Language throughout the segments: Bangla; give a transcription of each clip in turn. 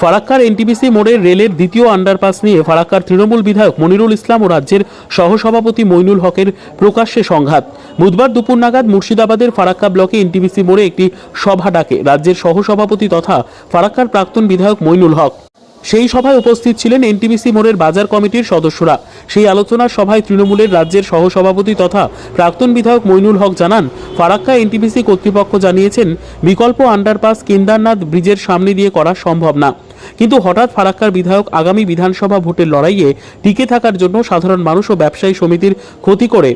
ফারাক্কার এনটিপিসি মোড়ের রেলের দ্বিতীয় আন্ডারপাস নিয়ে ফারাক্কার তৃণমূল বিধায়ক মনিরুল ইসলাম ও রাজ্যের সহসভাপতি মইনুল হকের প্রকাশ্যে সংঘাত। বুধবার দুপুর নাগাদ মুর্শিদাবাদের ফারাক্কা ব্লকে এনটিপিসি মোড়ে একটি সভা ডাকে। রাজ্যের সহসভাপতি তথা ফারাক্কার প্রাক্তন বিধায়ক মইনুল হক। সেই সভায় উপস্থিত ছিলেন এনটিবিসি মোড়ের বাজার কমিটির সদস্যরা। সেই আলোচনার সভায় তৃণমূলের রাজ্যের সহসভাপতি তথা প্রাক্তন বিধায়ক মইনুল হক জানান, ফারাক্কা এনটিপিসি কর্তৃপক্ষ জানিয়েছেন, বিকল্প আন্ডারপাস কেন্দারনাথ ব্রিজের সামনে দিয়ে করা সম্ভব না। কিন্তু হঠাৎ ফারাক্কার বিধায়ক আগামী বিধানসভা ভোটের লড়াইয়ে টিকে থাকার জন্য সাধারণ মানুষ ও ব্যবসায়ী সমিতির ক্ষতি করে।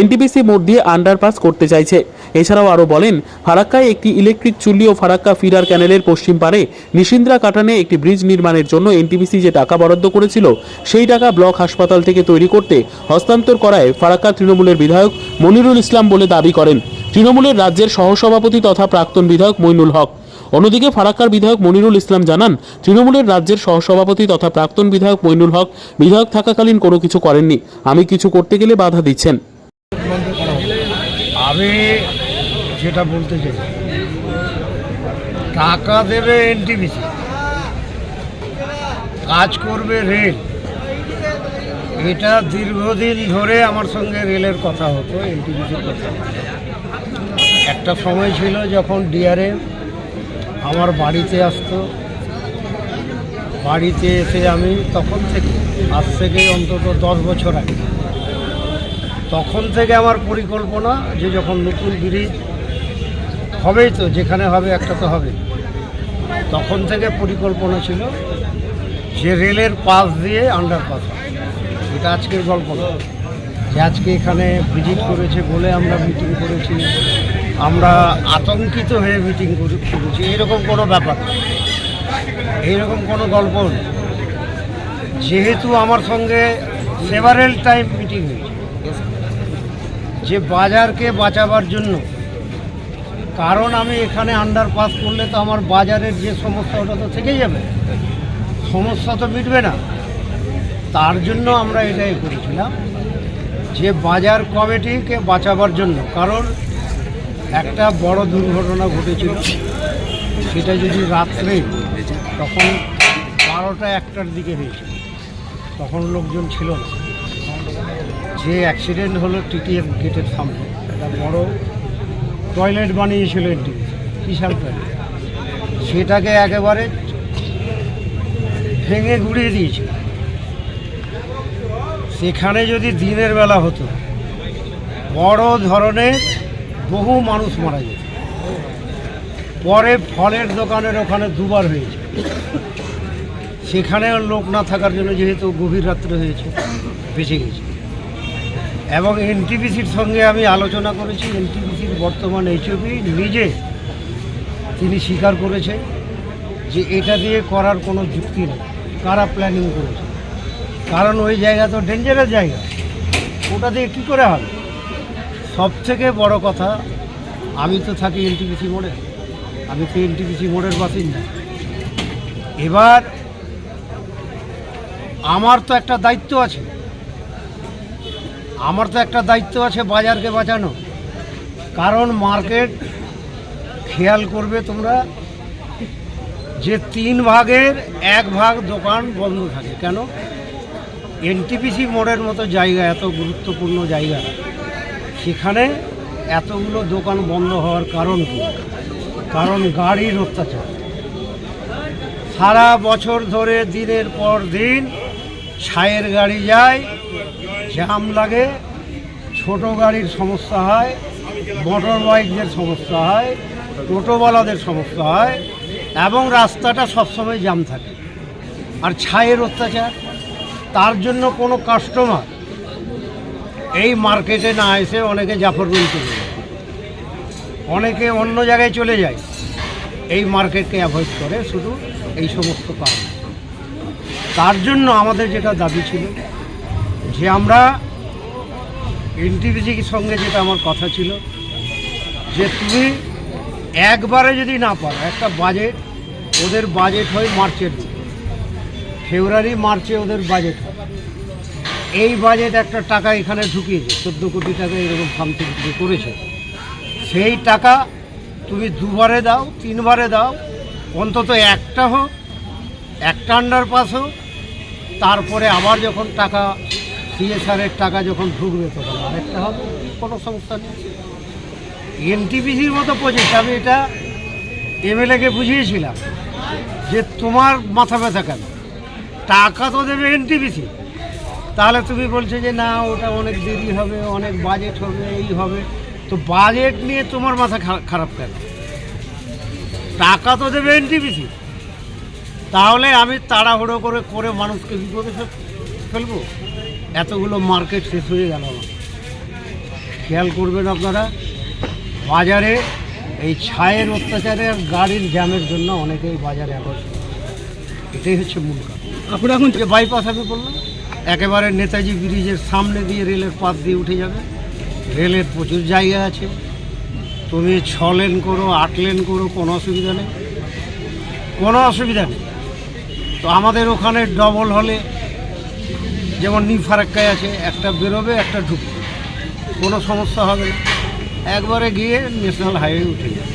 এনটিপিসি মোড় দিয়ে আন্ডারপাস করতে চাইছে। এছাড়াও আরও বলেন, ফারাক্কায় একটি ইলেকট্রিক চুল্লি ও ফারাক্কা ফিডার ক্যানেলের পশ্চিম পারে নিশিন্দ্রা কাটানে একটি ব্রিজ নির্মাণের জন্য এনটিপিসি যে টাকা বরাদ্দ করেছিল, সেই টাকা ব্লক হাসপাতাল থেকে তৈরি করতে হস্তান্তর করায় ফারাক্কা তৃণমূলের বিধায়ক মনিরুল ইসলাম বলে দাবি করেন। তৃণমূলের রাজ্যের সহসভাপতি তথা প্রাক্তন বিধায়ক মইনুল হক। অন্যদিকে ফারাক্কার বিধায়ক মনিরুল ইসলাম জানান, তৃণমূলের রাজ্যের সহসভাপতি তথা প্রাক্তন বিধায়ক মইনুল হক বিধায়ক থাকাকালীন কোনো কিছু করেননি। আমি কিছু করতে গেলে বাধা দিচ্ছেন। আমি যেটা বলতে চাই। টাকা দেবে এনটিপিসি কাজ করবে রেল। এটা দীর্ঘদিন ধরে আমার সঙ্গে রেলের কথা হতো এনটিপিসির কথা। একটা সময় ছিল যখন ডিআরএম আমার বাড়িতে আসতো। বাড়িতে এসে আমি তখন থেকে, আজ থেকে অন্তত দশ বছর আগে, তখন থেকে আমার পরিকল্পনা যে যখন নতুন ব্রিজ হবেই তো, যেখানে হবে একটা তো হবে তখন থেকে পরিকল্পনা ছিল যে রেলের পাশ দিয়ে আন্ডারপাস। এটা আজকের গল্প না যে আজকে এখানে ভিজিট করেছে বলে আমরা মিটিং করেছি, আমরা আতঙ্কিত হয়ে মিটিং করেছি, এরকম কোনো ব্যাপার। এইরকম কোনো গল্প নেই যেহেতু আমার সঙ্গে সেভারেল টাইম মিটিং হয়েছে, যে বাজারকে বাঁচাবার জন্য কারণ আমি এখানে আন্ডারপাস করলে তো আমার বাজারের যে সমস্যা, ওটা তো থেকেই যাবে। সমস্যা তো মিটবে না। তার জন্য আমরা এটাই করেছিলাম যে বাজার কমিটিকে বাঁচাবার জন্য। কারণ একটা বড় দুর্ঘটনা ঘটেছিল, সেটা যদি রাত্রে তখন বারোটা একটার দিকে হয়েছিল তখন লোকজন ছিল না। যে অ্যাক্সিডেন্ট হলো টিটিএম গেটের সামনে, একটা বড় টয়লেট বানিয়েছিল এটি বিশাল টয়লেট। সেটাকে একেবারে ভেঙে গুড়িয়ে দিয়েছিল সেখানে যদি দিনের বেলা হতো, বড় ধরনের বহু মানুষ মারা যেত। পরে ফলের দোকানের ওখানে দুবার হয়েছে। সেখানে লোক না থাকার জন্য যেহেতু গভীর রাত্রে হয়েছে, বেঁচে গেছে। এবং এনটিপিসির সঙ্গে আমি আলোচনা করেছি। এনটিপিসির বর্তমান এইচওপি নিজে তিনি স্বীকার করেছে যে এটা দিয়ে করার কোনো যুক্তি নেই। কারা প্ল্যানিং করেছে? কারণ ওই জায়গা তো ডেঞ্জারাস জায়গা। ওটা দিয়ে কী করে হবে? সব থেকে বড় কথা, আমি তো থাকি এনটিপিসি মোড়ে। আমি তো এনটিপিসি মোড়ের বাসিন্দা। এবার আমার তো একটা দায়িত্ব আছে। আমার তো একটা দায়িত্ব আছে বাজারকে বাঁচানো। কারণ মার্কেট, খেয়াল করবে তোমরা, যে তিন ভাগের এক ভাগ দোকান বন্ধ থাকে। কেন? এনটিপিসি মোড়ের মতো জায়গা, এত গুরুত্বপূর্ণ জায়গা। সেখানে এতগুলো দোকান বন্ধ হওয়ার কারণ কি? কারণ গাড়ির অত্যাচার। সারা বছর ধরে, দিনের পর দিন ছায়ের গাড়ি যায় জ্যাম লাগে, ছোট গাড়ির সমস্যা হয় মোটর বাইকদের সমস্যা হয়, টোটোওয়ালাদের সমস্যা হয়, এবং রাস্তাটা সবসময় জ্যাম থাকে। আর ছায়ের অত্যাচার, তার জন্য কোনো কাস্টমার এই মার্কেটে না এসে অনেকে জাফরগঞ্জ চলে যায় অনেকে অন্য জায়গায় চলে যায়, এই মার্কেটকে অ্যাভয়েড করে শুধু এই সমস্ত কারণ। তার জন্য আমাদের যেটা দাবি ছিল যে আমরা এনটিভিজির সঙ্গে যেটা আমার কথা ছিল, যে তুমি একবারে যদি না পারো, একটা বাজেট ওদের বাজেট হয় মার্চের ফেব্রুয়ারি, মার্চে ওদের বাজেট হয়। এই বাজেট একটা টাকা এখানে ঢুকিয়েছে, চোদ্দ কোটি টাকা এরকম সামথিং কিছু করেছে। সেই টাকা তুমি দুবারে দাও, তিনবারে দাও, অন্তত একটা হোক, একটা আন্ডারপাস হোক, তারপরে আবার যখন টাকা সিএসআরের টাকা যখন ঢুকবে তখন আরেকটা হবে, কোনো সমস্যা নেই। এনটিপিসির মতো প্রজেক্ট আমি এটা এমএলএকে বুঝিয়েছিলাম যে তোমার মাথা ব্যথা কেন? টাকা তো দেবে এনটিপিসি। তাহলে তুমি বলছো যে না, ওটা অনেক দেরি হবে, অনেক বাজেট হবে, এই হবে। তো বাজেট নিয়ে তোমার মাথা খারাপ কেন? টাকা তো দেবে এনটিপিসি। তাহলে আমি তাড়াহুড়ো করে করে মানুষকে বিপদে ফেল- ফেলব? এতগুলো মার্কেট শেষ হয়ে গেল। খেয়াল করবেন আপনারা বাজারে এই ছায়ের অত্যাচারে আর গাড়ির জ্যামের জন্য অনেকেই বাজারে আকর্ষণ এটাই হচ্ছে মূল কারণ। আপনি এখন যে বাইপাস আমি বললাম একেবারে নেতাজি ব্রিজের সামনে দিয়ে রেলের পাত দিয়ে উঠে যাবে। রেলের প্রচুর জায়গা আছে। তুমি ছ লেন করো আট লেন করো কোনো অসুবিধা নেই। কোনো অসুবিধা নেই। তো আমাদের ওখানে ডবল হলে যেমন নি ফারাক্কায় আছে, একটা বেরোবে, একটা ঢুকবে। কোনো সমস্যা হবে একবারে গিয়ে ন্যাশনাল হাইওয়ে উঠে যাবে।